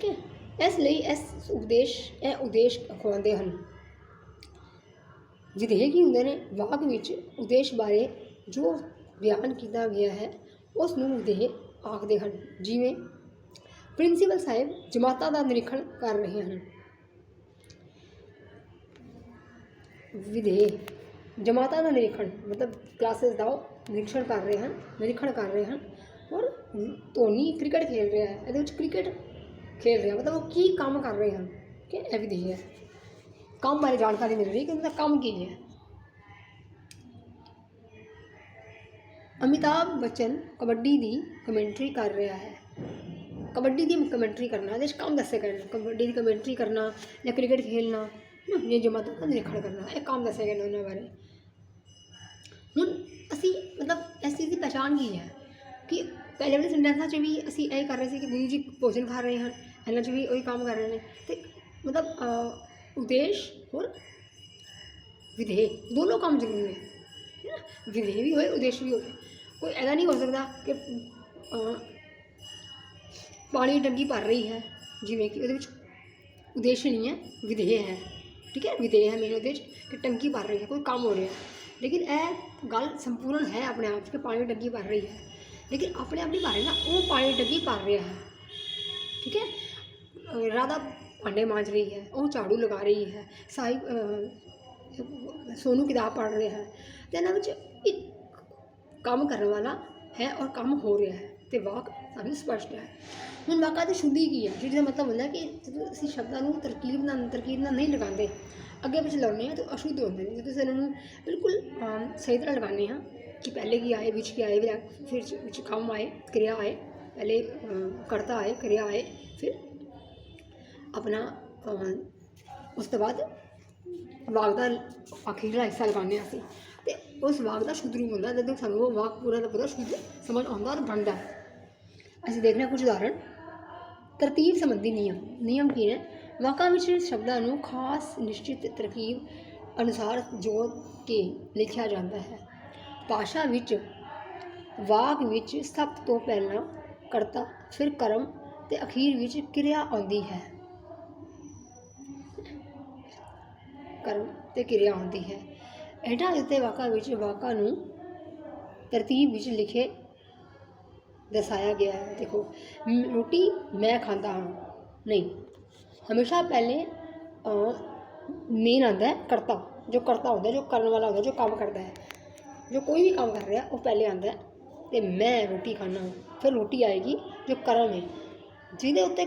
ਠੀਕ ਹੈ ਇਸ ਲਈ ਇਸ ਉਪਦੇਸ਼, ਇਹ ਉਦੇਸ਼ ਅਖਵਾਉਂਦੇ ਹਨ। ਵਿਧੇਯ ਕੀ ਹੁੰਦੇ ਨੇ? ਵਾਕ ਵਿੱਚ ਉਦੇਸ਼ ਬਾਰੇ ਜੋ ਬਿਆਨ ਕੀਤਾ ਗਿਆ ਹੈ, ਉਸ ਨੂੰ ਵਿਧੇਯ ਆਖਦੇ ਹਨ। ਜਿਵੇਂ, ਪ੍ਰਿੰਸੀਪਲ ਸਾਹਿਬ ਜਮਾਤਾਂ ਦਾ ਨਿਰੀਖਣ ਕਰ ਰਹੇ ਹਨ। ਵਿਧੇਯ ਜਮਾਤਾਂ ਦਾ ਨਿਰੀਖਣ, ਮਤਲਬ ਕਲਾਸਿਸ ਦਾ ਉਹ ਨਿਰੀਖਣ ਕਰ ਰਹੇ ਹਨ, ਨਿਰੀਖਣ ਕਰ ਰਹੇ ਹਨ। ਔਰ ਧੋਨੀ ਕ੍ਰਿਕਟ ਖੇਡ ਰਿਹਾ ਹੈ। ਇਹਦੇ ਵਿੱਚ ਕ੍ਰਿਕਟ ਖੇਡ ਰਿਹਾ ਮਤਲਬ ਉਹ ਕੀ ਕੰਮ ਕਰ ਰਹੇ ਹਨ? ਕਿ ਇਹ ਵੀ ਦੇਖਿਆ ਕੰਮ ਬਾਰੇ ਜਾਣਕਾਰੀ ਮਿਲ ਰਹੀ ਹੈ ਕਿ ਉਹਨਾਂ ਦਾ ਕੰਮ ਕੀ ਹੈ? ਅਮਿਤਾਭ ਬੱਚਨ ਕਬੱਡੀ ਦੀ ਕਮੈਂਟਰੀ ਕਰ ਰਿਹਾ ਹੈ। ਕਬੱਡੀ ਦੀ ਕਮੈਂਟਰੀ ਕਰਨਾ ਇਹਦੇ 'ਚ ਕੰਮ ਦੱਸੇ ਕਰਨਾ ਕਬੱਡੀ ਦੀ ਕਮੈਂਟਰੀ ਕਰਨਾ ਜਾਂ ਕ੍ਰਿਕਟ ਖੇਲਣਾ ਹਨਾ, ਜਾਂ ਦਾ ਨਿਰੀਖਣ ਕਰਨਾ ਇਹ ਕੰਮ ਦੱਸਿਆ ਗਏ ਉਹਨਾਂ ਬਾਰੇ। ਹੁਣ ਅਸੀਂ ਮਤਲਬ ਇਸ ਚੀਜ਼ ਦੀ ਪਛਾਣ ਕੀ ਹੈ? ਕਿ ਪਹਿਲੇ ਵਾਲੇ ਸੈਂਟੈਂਸਾਂ 'ਚ ਵੀ ਅਸੀਂ ਇਹ ਕਰ ਰਹੇ ਸੀ ਕਿ ਗੁਰੂ ਜੀ ਭੋਜਨ ਖਾ ਰਹੇ ਹਨ। ਇਹਨਾਂ 'ਚ ਵੀ ਉਹੀ ਕੰਮ ਕਰ ਰਹੇ ਨੇ। ਤੇ ਮਤਲਬ ਉਦੇਸ਼ ਹੋਰ ਵਿਧੇ ਦੋਨੋਂ ਕੰਮ ਜ਼ਰੂਰੀ ਨੇ। ਹੈ ਨਾ? ਵਿਧੇਯ ਵੀ ਹੋਏ, ਉਦੇਸ਼ ਵੀ ਹੋਏ। ਕੋਈ ਐਦਾ ਨਹੀਂ ਹੋ ਸਕਦਾ ਕਿ ਪਾਣੀ ਦੀ ਭਰ ਰਹੀ ਹੈ। ਜਿਵੇਂ ਕਿ ਉਹਦੇ ਵਿੱਚ ਉਦੇਸ਼ ਨਹੀਂ ਹੈ, ਵਿਧੇਯ ਹੈ। ਠੀਕ ਹੈ? ਵਿਧੇਯ ਹੈ ਮੇਰੇ ਉਦੇਸ਼ ਕਿ ਟੰਕੀ ਭਰ ਰਹੀ ਹੈ, ਕੋਈ ਕੰਮ ਹੋ ਰਿਹਾ। ਲੇਕਿਨ ਇਹ ਗੱਲ ਸੰਪੂਰਨ ਹੈ ਆਪਣੇ ਆਪ 'ਚ ਕਿ ਪਾਣੀ ਦੀ ਭਰ ਰਹੀ ਹੈ। ਲੇਕਿਨ ਆਪਣੇ ਆਪ ਨਹੀਂ ਭਰ ਰਹੀ ਨਾ, ਉਹ ਪਾਣੀ ਦੀ ਭਰ ਰਿਹਾ ਹੈ। ਠੀਕ ਹੈ? ਅਹ ਰਾਧਾ ਭਾਂਡੇ ਮਾਂਜ ਰਹੀ ਹੈ ਉਹ ਝਾੜੂ ਲਗਾ ਰਹੀ ਹੈ ਸਾਹਿਬ ਅਹ, ਸੋਨੂ ਕਿਤਾਬ ਪੜ੍ਹ ਰਿਹਾ ਹੈ ਤੇ ਇਹਨਾਂ ਵਿੱਚ ਇੱਕ ਕੰਮ ਕਰਨ ਵਾਲਾ ਹੈ ਔਰ ਕੰਮ ਹੋ ਰਿਹਾ ਹੈ ਤੇ ਵਾਕ ਸਾਨੂੰ ਸਪਸ਼ਟ ਹੈ ਹੁਣ ਵਾਕਾਂ ਦੀ ਸ਼ੁੱਧੀ ਕੀ ਹੈ ਜਿਹਦਾ ਮਤਲਬ ਹੁੰਦਾ ਕਿ ਜਦੋਂ ਅਸੀਂ ਸ਼ਬਦਾਂ ਨੂੰ ਤਰਕੀਬ ਨਾਲ ਤਰਕੀਬ ਨਾਲ ਨਹੀਂ ਲਗਾਉਂਦੇ ਅੱਗੇ ਪਿੱਛੇ ਲਾਉਂਦੇ ਹਾਂ ਤਾਂ ਅਸ਼ੁੱਧ ਹੁੰਦੇ ਨੇ ਜਦੋਂ ਅਸੀਂ ਇਹਨਾਂ ਨੂੰ ਬਿਲਕੁਲ ਸਹੀ ਤਰ੍ਹਾਂ ਲਗਾਉਂਦੇ ਹਾਂ ਕਿ ਪਹਿਲੇ ਕੀ ਆਏ ਵਿੱਚ ਕੀ ਆਏ ਫਿਰ ਫਿਰ ਵਿੱਚ ਕੰਮ ਆਏ ਕਿਰਿਆ ਆਏ ਪਹਿਲੇ ਕਰਤਾ ਆਏ ਕਿਰਿਆ ਆਏ ਫਿਰ ਆਪਣਾ ਉਸ ਤੋਂ ਬਾਅਦ ਵਾਕ ਦਾ ਅਖੀਰਲਾ ਹਿੱਸਾ ਲਗਾਉਂਦੇ ਹਾਂ ਅਸੀਂ। ਅਤੇ ਉਸ ਵਾਕ ਦਾ ਸ਼ੁੱਧ ਰੂਪ ਹੁੰਦਾ, ਜਦੋਂ ਸਾਨੂੰ ਉਹ ਵਾਕ ਪੂਰਾ ਦਾ ਪੂਰਾ ਸ਼ੁੱਧ ਸਮਝ ਆਉਂਦਾ ਔਰ ਬਣਦਾ। ਅਸੀਂ ਦੇਖਦੇ ਹਾਂ ਕੁਝ ਉਦਾਹਰਣ। ਤਰਤੀਬ ਸੰਬੰਧੀ ਨਿਯਮ। ਨਿਯਮ ਕੀ ਨੇ? ਵਾਕਾਂ ਵਿੱਚ ਸ਼ਬਦਾਂ ਨੂੰ ਖਾਸ, ਨਿਸ਼ਚਿਤ, ਤਰਕੀਬ ਅਨੁਸਾਰ ਜੋੜ ਕੇ ਲਿਖਿਆ ਜਾਂਦਾ ਹੈ। ਭਾਸ਼ਾ ਵਿੱਚ ਵਾਕ ਵਿੱਚ ਸਭ ਤੋਂ ਪਹਿਲਾਂ ਕਰਤਾ, ਫਿਰ ਕਰਮ ਤੇ ਅਖੀਰ ਵਿੱਚ ਕਿਰਿਆ ਆਉਂਦੀ ਹੈ। ਕਰਮ ਤੇ ਕਿਰਿਆ ਆਉਂਦੀ ਹੈ। ਇਹਨਾਂ ਦਿੱਤੇ ਵਾਕਾਂ ਵਿੱਚ ਵਾਕਾਂ ਨੂੰ ਤਰਤੀਬ ਵਿੱਚ ਲਿਖੇ ਦਰਸਾਇਆ ਗਿਆ ਹੈ। ਦੇਖੋ ਰੋਟੀ ਮੈਂ ਖਾਂਦਾ ਹਾਂ। ਨਹੀਂ, ਹਮੇਸ਼ਾ ਪਹਿਲੇ ਮੇਨ ਆਉਂਦਾ ਹੈ ਕਰਤਾ। ਜੋ ਕਰਤਾ ਹੁੰਦਾ ਜੋ ਕਰਨ ਵਾਲਾ ਹੁੰਦਾ ਜੋ ਕੰਮ ਕਰਦਾ ਹੈ, ਜੋ ਕੋਈ ਵੀ ਕੰਮ ਕਰ ਰਿਹਾ, ਉਹ ਪਹਿਲੇ ਆਉਂਦਾ ਹੈ ਤੇ ਮੈਂ ਰੋਟੀ ਖਾਣਾ ਹਾਂ। ਫਿਰ ਰੋਟੀ ਆਏਗੀ ਜੋ ਕਰਮ ਹੈ। ਜਿਹਦੇ ਉੱਤੇ